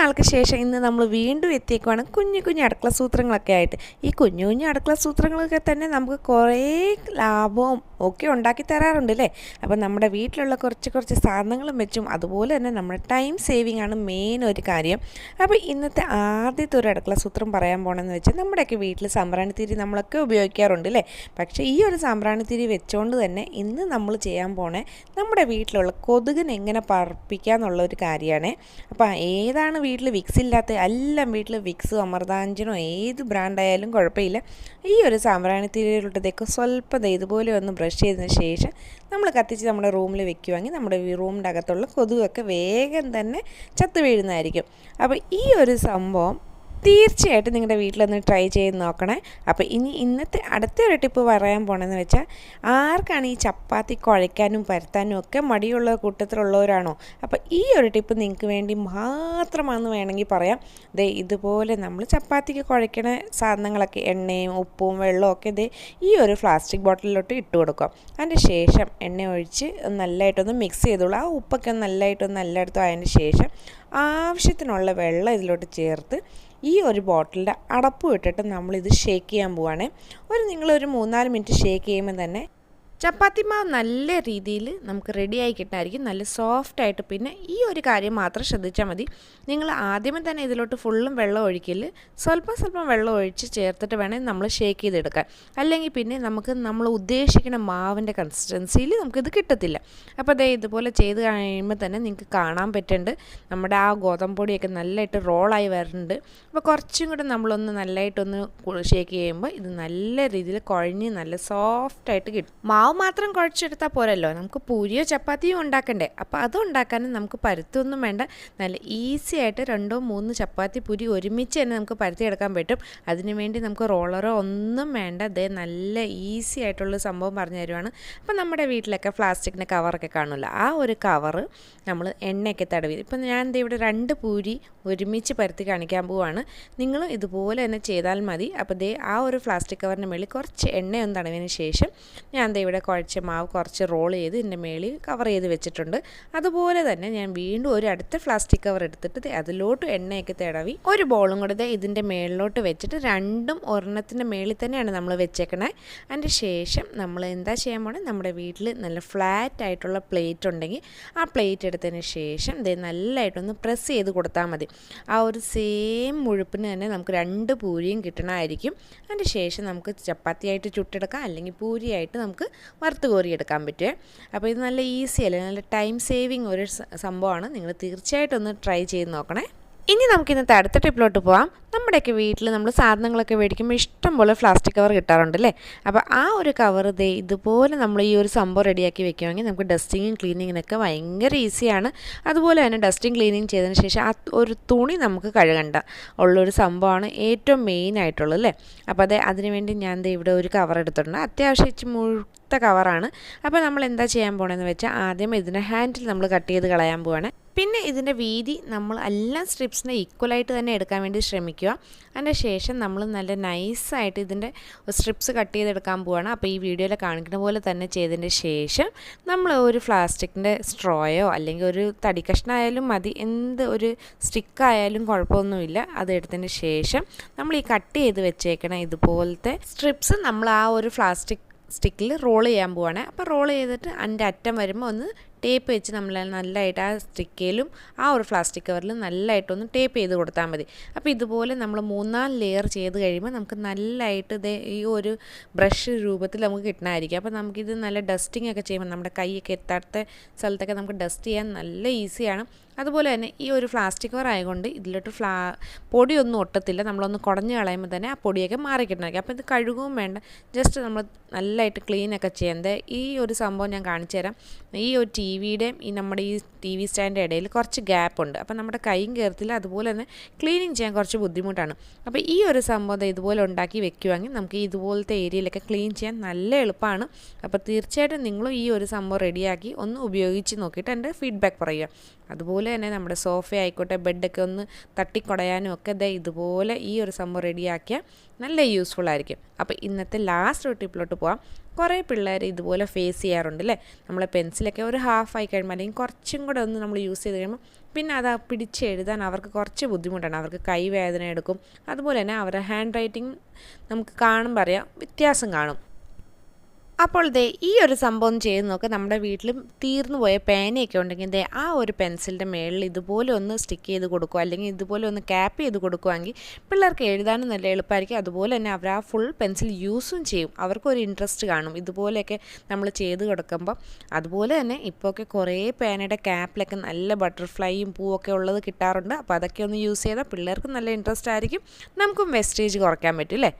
നാൾക്ക് ശേഷം ഇന്ന് നമ്മൾ വീണ്ടും എത്തിയേക്കുവാണ് കുഞ്ഞു കുഞ്ഞു അടുക്കള സൂത്രങ്ങളൊക്കെ ആയിട്ട്. ഈ കുഞ്ഞു കുഞ്ഞു അടുക്കള സൂത്രങ്ങളൊക്കെ തന്നെ നമുക്ക് കുറേ ലാഭവും ഒക്കെ ഉണ്ടാക്കി തരാറുണ്ട് അല്ലേ? അപ്പം നമ്മുടെ വീട്ടിലുള്ള കുറച്ച് കുറച്ച് സാധനങ്ങളും വെച്ചും അതുപോലെ തന്നെ നമ്മുടെ ടൈം സേവിങ് ആണ് മെയിൻ ഒരു കാര്യം. അപ്പോൾ ഇന്നത്തെ ആദ്യത്തെ ഒരു അടുക്കള സൂത്രം പറയാൻ പോകണമെന്ന് വെച്ചാൽ നമ്മുടെയൊക്കെ വീട്ടിൽ സാമ്പ്രാണിത്തിരി നമ്മളൊക്കെ ഉപയോഗിക്കാറുണ്ട് അല്ലേ? പക്ഷേ ഈ ഒരു സാമ്പ്രാണിത്തിരി വെച്ചുകൊണ്ട് തന്നെ ഇന്ന് നമ്മൾ ചെയ്യാൻ പോണേ നമ്മുടെ വീട്ടിലുള്ള കൊതുകിനെ എങ്ങനെ പറപ്പിക്കുക എന്നുള്ള ഒരു കാര്യമാണ്. അപ്പോൾ ഏതാണ് വീട്ടിൽ വിക്സ് ഇല്ലാത്ത എല്ലാം വീട്ടിൽ വിക്സ് അമൃതാഞ്ജനോ ഏത് ബ്രാൻഡായാലും കുഴപ്പമില്ല. ഈ ഒരു സാമ്പ്രാണിത്തിരിയിലോട്ടത്തേക്ക് സ്വല്പം ഇതുപോലെ ഒന്ന് ബ്രഷ് ചെയ്തതിന് ശേഷം നമ്മൾ കത്തിച്ച് നമ്മുടെ റൂമിൽ വെക്കുവാണെങ്കിൽ നമ്മുടെ റൂമിന്റെ അകത്തുള്ള കൊതുകൊക്കെ വേഗം തന്നെ ചത്തു വീഴുന്നതായിരിക്കും. അപ്പോൾ ഈ ഒരു സംഭവം തീർച്ചയായിട്ടും നിങ്ങളുടെ വീട്ടിലൊന്ന് ട്രൈ ചെയ്ത് നോക്കണേ. അപ്പോൾ ഇനി ഇന്നത്തെ അടുത്ത ഒരു ടിപ്പ് പറയാൻ പോണെന്ന് വെച്ചാൽ ആർക്കാണ് ഈ ചപ്പാത്തി കുഴയ്ക്കാനും പരത്താനും ഒക്കെ മടിയുള്ള കൂട്ടത്തിലുള്ളവരാണോ? അപ്പോൾ ഈ ഒരു ടിപ്പ് നിങ്ങൾക്ക് വേണ്ടി മാത്രമാണെന്ന് വേണമെങ്കിൽ പറയാം. ദേ ഇതുപോലെ നമ്മൾ ചപ്പാത്തിക്ക് കുഴയ്ക്കണ സാധനങ്ങളൊക്കെ എണ്ണയും ഉപ്പും വെള്ളവും ഒക്കെ ദേ ഈ ഒരു പ്ലാസ്റ്റിക് ബോട്ടിലിലോട്ട് ഇട്ട് കൊടുക്കാം. അതിന്റെ ശേഷം എണ്ണ ഒഴിച്ച് നല്ലതായിട്ടൊന്ന് മിക്സ് ചെയ്തോളൂ. ആ ഉപ്പൊക്കെ നല്ലതായിട്ടൊന്ന് എല്ലായിടത്തും ആയതിന് ശേഷം ആവശ്യത്തിനുള്ള വെള്ളം ഇതിലോട്ട് ചേർത്ത് ഈ ഒരു ബോട്ടിലിന്റെ അടപ്പ് ഇട്ടിട്ട് നമ്മളിത് ഷേക്ക് ചെയ്യാൻ പോവാണ്. ഒരു നിങ്ങളൊരു മൂന്നാൽ മിനിറ്റ് ഷേക്ക് ചെയ്യുമ്പോൾ തന്നെ ചപ്പാത്തി മാവ് നല്ല രീതിയിൽ നമുക്ക് റെഡിയായി കിട്ടായിരിക്കും നല്ല സോഫ്റ്റ് ആയിട്ട് പിന്നെ ഈ ഒരു കാര്യം മാത്രം ശ്രദ്ധിച്ചാൽ മതി. നിങ്ങൾ ആദ്യമേ തന്നെ ഇതിലോട്ട് ഫുള്ളും വെള്ളം ഒഴിക്കൽ സ്വല്പം സ്വല്പം വെള്ളം ഒഴിച്ച് ചേർത്തിട്ട് വേണേൽ നമ്മൾ ഷേക്ക് ചെയ്തെടുക്കാൻ അല്ലെങ്കിൽ പിന്നെ നമുക്ക് നമ്മൾ ഉദ്ദേശിക്കുന്ന മാവിന്റെ കൺസിസ്റ്റൻസിയിൽ നമുക്കിത് കിട്ടത്തില്ല. അപ്പോൾ അതേ ഇതുപോലെ ചെയ്ത് കഴിയുമ്പോൾ തന്നെ നിങ്ങൾക്ക് കാണാൻ പറ്റുന്നുണ്ട്. നമ്മുടെ ആ ഗോതമ്പ് പൊടിയൊക്കെ നല്ലതായിട്ട് റോളായി വരുന്നുണ്ട് അപ്പോൾ കുറച്ചും കൂടെ നമ്മളൊന്ന് നല്ലതായിട്ടൊന്ന് ഷേക്ക് ചെയ്യുമ്പോൾ ഇത് നല്ല രീതിയിൽ കുഴഞ്ഞ് നല്ല സോഫ്റ്റായിട്ട് കിട്ടും. മാവ് മാവ് മാത്രം കുഴച്ചെടുത്താൽ പോരല്ലോ. നമുക്ക് പൂരിയോ ചപ്പാത്തിയോ ഉണ്ടാക്കണ്ടേ. അപ്പോൾ അത് ഉണ്ടാക്കാനും നമുക്ക് പരുത്തൊന്നും വേണ്ട. നല്ല ഈസി ആയിട്ട് രണ്ടോ മൂന്ന് ചപ്പാത്തി പൂരി ഒരുമിച്ച് തന്നെ നമുക്ക് പരുത്തിയെടുക്കാൻ പറ്റും. അതിനുവേണ്ടി നമുക്ക് റോളറോ ഒന്നും വേണ്ട. അതേ നല്ല ഈസി ആയിട്ടുള്ള സംഭവം പറഞ്ഞു തരുവാണ്. അപ്പോൾ നമ്മുടെ വീട്ടിലൊക്കെ പ്ലാസ്റ്റിക്കിന്റെ കവറൊക്കെ കാണില്ല ആ ഒരു കവറ് നമ്മൾ എണ്ണയൊക്കെ തടവി. ഇപ്പം ഞാൻ എന്താ ഇവിടെ രണ്ട് പൂരി ഒരുമിച്ച് പരുത്തി കാണിക്കാൻ പോവാണ്. നിങ്ങൾ ഇതുപോലെ തന്നെ ചെയ്താൽ മതി. അപ്പോൾ ദേ ആ ഒരു പ്ലാസ്റ്റിക് കവറിന്റെ മേളിൽ കുറച്ച് എണ്ണയൊന്നും തടവിന് ശേഷം ഞാൻ എന്താ ഇവിടെ കുഴച്ച മാവ് കുറച്ച് റോൾ ചെയ്ത് ഇതിന്റെ മേളിൽ കവർ ചെയ്ത് വെച്ചിട്ടുണ്ട്. അതുപോലെ തന്നെ ഞാൻ വീണ്ടും ഒരു അടുത്ത പ്ലാസ്റ്റിക് കവർ എടുത്തിട്ട് അതിലോട്ട് എണ്ണയൊക്കെ തടവി ഒരു ബോളും കൂടെ ഇതിന്റെ മേളിലോട്ട് വെച്ചിട്ട് രണ്ടും ഒരെണ്ണത്തിന്റെ മേളിൽ തന്നെയാണ് നമ്മൾ വെച്ചേക്കണേ. അതിന്റെ ശേഷം നമ്മൾ എന്താ ചെയ്യാൻ പോണേ? നമ്മുടെ വീട്ടിൽ നല്ല ഫ്ലാറ്റ് ആയിട്ടുള്ള പ്ലേറ്റ് ഉണ്ടെങ്കിൽ ആ പ്ലേറ്റ് എടുത്തതിന് ശേഷം ഇത് നല്ലതായിട്ടൊന്ന് പ്രസ് ചെയ്ത് കൊടുത്താൽ മതി. ആ ഒരു സെയിം മുഴുപ്പിന് തന്നെ നമുക്ക് രണ്ട് പൂരിയും കിട്ടണമായിരിക്കും. അതിന്റെ ശേഷം നമുക്ക് ചപ്പാത്തിയായിട്ട് ചുട്ടെടുക്കാം. അല്ലെങ്കിൽ പൂരിയായിട്ട് നമുക്ക് വറുത്ത് കോരിയെടുക്കാൻ പറ്റുക. അപ്പോൾ ഇത് നല്ല ഈസി അല്ലേ? നല്ല ടൈം സേവിങ് ഒരു സംഭവമാണ്. നിങ്ങൾ തീർച്ചയായിട്ടും ഒന്ന് ട്രൈ ചെയ്ത് നോക്കണേ. ഇനി നമുക്ക് ഇന്നത്തെ അടുത്ത ട്രിപ്പിലോട്ട് പോവാം. നമ്മുടെയൊക്കെ വീട്ടിൽ നമ്മൾ സാധനങ്ങളൊക്കെ മേടിക്കുമ്പോൾ ഇഷ്ടം പോലെ പ്ലാസ്റ്റിക് കവർ കിട്ടാറുണ്ട് അല്ലേ അപ്പോൾ ആ ഒരു കവർ ദേ ഇതുപോലെ നമ്മൾ ഈ ഒരു സംഭവം റെഡിയാക്കി വെക്കുമെങ്കിൽ നമുക്ക് ഡസ്റ്റിങ്ങും ക്ലീനിങ്ങിനൊക്കെ ഭയങ്കര ഈസിയാണ് അതുപോലെ തന്നെ ഡസ്റ്റിങ് ക്ലീനിങ് ചെയ്തതിന് ശേഷം ആ ഒരു തുണി നമുക്ക് കഴുകണ്ട ഉള്ളൊരു സംഭവമാണ് ഏറ്റവും മെയിൻ ആയിട്ടുള്ളത് അല്ലേ? അപ്പോൾ അതെ അതിനുവേണ്ടി ഞാൻ ദേ ഇവിടെ ഒരു കവർ എടുത്തിട്ടുണ്ട്. അത്യാവശ്യം മുഴുത്ത കവറാണ് അപ്പോൾ നമ്മൾ എന്താ ചെയ്യാൻ പോകണമെന്ന് വെച്ചാൽ ആദ്യം ഇതിന്റെ ഹാൻഡിൽ നമ്മൾ കട്ട് ചെയ്ത് കളയാൻ പോവാണ്. പിന്നെ ഇതിന്റെ വീതി നമ്മൾ എല്ലാ സ്ട്രിപ്സിനെ ഈക്വലായിട്ട് തന്നെ എടുക്കാൻ വേണ്ടി ശ്രമിക്കുക അതിന്റെ ശേഷം നമ്മൾ നല്ല നൈസായിട്ട് ഇതിന്റെ സ്ട്രിപ്സ് കട്ട് ചെയ്തെടുക്കാൻ പോവുകയാണ് അപ്പോൾ ഈ വീഡിയോയിൽ കാണിക്കുന്ന പോലെ തന്നെ ചെയ്തതിന്റെ ശേഷം നമ്മൾ ഒരു പ്ലാസ്റ്റിക്കിന്റെ സ്ട്രോയോ അല്ലെങ്കിൽ ഒരു തടി കഷ്ണമായാലും മതി എന്ത് ഒരു സ്റ്റിക്കായാലും കുഴപ്പമൊന്നുമില്ല. അത് എടുത്തതിന് ശേഷം നമ്മൾ ഈ കട്ട് ചെയ്ത് വെച്ചേക്കണ ഇതുപോലത്തെ സ്ട്രിപ്സ് നമ്മൾ ആ ഒരു പ്ലാസ്റ്റിക് സ്റ്റിക്കിൽ റോൾ ചെയ്യാൻ പോവാണ്. അപ്പോൾ റോൾ ചെയ്തിട്ട് അതിന്റെ അറ്റം വരുമ്പോൾ ഒന്ന് ടേപ്പ് വെച്ച് നമ്മൾ നല്ലതായിട്ട് ആ സ്റ്റിക്കയിലും ആ ഒരു പ്ലാസ്റ്റിക് കവറിലും നല്ലതായിട്ടൊന്ന് ടേപ്പ് ചെയ്ത് കൊടുത്താൽ മതി. അപ്പോൾ ഇതുപോലെ നമ്മൾ മൂന്നാൽ ലെയർ ചെയ്ത് കഴിയുമ്പോൾ നമുക്ക് നല്ലതായിട്ട് ഇത് ഈ ഒരു ബ്രഷ് രൂപത്തിൽ നമുക്ക് കിട്ടണമായിരിക്കും അപ്പോൾ നമുക്കിത് നല്ല ഡസ്റ്റിംഗ് ഒക്കെ ചെയ്യുമ്പോൾ നമ്മുടെ കൈയൊക്കെ എത്താത്ത സ്ഥലത്തൊക്കെ നമുക്ക് ഡസ്റ്റ് ചെയ്യാൻ നല്ല ഈസിയാണ് അതുപോലെ തന്നെ ഈ ഒരു പ്ലാസ്റ്റിക് കവർ ആയതുകൊണ്ട് ഇതിലോട്ട് ഫ്ലാ പൊടിയൊന്നും ഒട്ടത്തില്ല. നമ്മളൊന്ന് കുടഞ്ഞ് കളയുമ്പോൾ തന്നെ ആ പൊടിയൊക്കെ മാറി കിട്ടണമായിരിക്കും അപ്പോൾ ഇത് കഴുകുകയും വേണ്ട. ജസ്റ്റ് നമ്മൾ നല്ലതായിട്ട് ക്ലീനൊക്കെ ചെയ്യേണ്ടത് ഈ ഒരു സംഭവം ഞാൻ കാണിച്ചു തരാം. ഈ ഒരു ടി വിയുടെയും ഈ നമ്മുടെ ഈ ടി വി സ്റ്റാൻഡിന്റെ ഇടയിൽ കുറച്ച് ഗ്യാപ്പ് ഉണ്ട്. അപ്പോൾ നമ്മുടെ കൈയും കയറത്തില്ല അതുപോലെ തന്നെ ക്ലീനിങ് ചെയ്യാൻ കുറച്ച് ബുദ്ധിമുട്ടാണ്. അപ്പോൾ ഈ ഒരു സംഭവം ഇതുപോലെ ഉണ്ടാക്കി വെക്കുവാണെങ്കിൽ നമുക്ക് ഇതുപോലത്തെ ഏരിയയിലൊക്കെ ക്ലീൻ ചെയ്യാൻ നല്ല എളുപ്പമാണ്. അപ്പോൾ തീർച്ചയായിട്ടും നിങ്ങളും ഈ ഒരു സംഭവം റെഡിയാക്കി ഒന്ന് ഉപയോഗിച്ച് നോക്കിയിട്ട് എന്റെ ഫീഡ്ബാക്ക് പറയുക. അതുപോലെ തന്നെ നമ്മുടെ സോഫ ആയിക്കോട്ടെ ബെഡൊക്കെ ഒന്ന് തട്ടിക്കുടയാനും ഒക്കെ ദേ ഇതുപോലെ ഈ ഒരു സംഭവം റെഡിയാക്കിയാൽ നല്ല യൂസ്ഫുൾ ആയിരിക്കും. അപ്പോൾ ഇന്നത്തെ ലാസ്റ്റ് ഒരു ടിപ്പിലോട്ട് പോവാം. കുറേ പിള്ളേർ ഇതുപോലെ ഫേസ് ചെയ്യാറുണ്ട് അല്ലേ നമ്മളെ പെൻസിലൊക്കെ ഒരു ഹാഫ് ആയി കഴിയുമ്പോൾ അല്ലെങ്കിൽ കുറച്ചും കൂടെ ഒന്ന് നമ്മൾ യൂസ് ചെയ്ത് കഴിയുമ്പോൾ പിന്നെ അത് പിടിച്ച് എഴുതാൻ അവർക്ക് കുറച്ച് ബുദ്ധിമുട്ടാണ്. അവർക്ക് കൈവേദന എടുക്കും. അതുപോലെ തന്നെ അവരുടെ ഹാൻഡ് റൈറ്റിംഗ് നമുക്ക് കാണുമ്പോൾ അറിയാം വ്യത്യാസം കാണും. അപ്പോൾ ദേ ഈ ഒരു സംഭവം ചെയ്ത് നോക്ക് നമ്മുടെ വീട്ടിലും തീർന്നു പോയ പേനയൊക്കെ ഉണ്ടെങ്കിൽ ദേ ആ ഒരു പെൻസിലിന്റെ മേളിൽ ഇതുപോലെ ഒന്ന് സ്റ്റിക്ക് ചെയ്ത് കൊടുക്കുക അല്ലെങ്കിൽ ഇതുപോലെ ഒന്ന് ക്യാപ്പ് ചെയ്ത് കൊടുക്കുവാണെങ്കിൽ പിള്ളേർക്ക് എഴുതാനും നല്ല എളുപ്പമായിരിക്കും. അതുപോലെ തന്നെ അവർ ആ ഫുൾ പെൻസിൽ യൂസും ചെയ്യും. അവർക്കൊരു ഇൻട്രസ്റ്റ് കാണും. ഇതുപോലെയൊക്കെ നമ്മൾ ചെയ്ത് കൊടുക്കുമ്പോൾ അതുപോലെ തന്നെ ഇപ്പോഴൊക്കെ കുറേ പേനയുടെ ക്യാപ്പിലൊക്കെ നല്ല ബട്ടർഫ്ലൈയും പൂവൊക്കെ ഉള്ളത് കിട്ടാറുണ്ട്. അപ്പോൾ അതൊക്കെ ഒന്ന് യൂസ് ചെയ്താൽ പിള്ളേർക്ക് നല്ല ഇൻട്രസ്റ്റ് ആയിരിക്കും. നമുക്കും വെസ്റ്റേജ് കുറയ്ക്കാൻ പറ്റും അല്ലേ?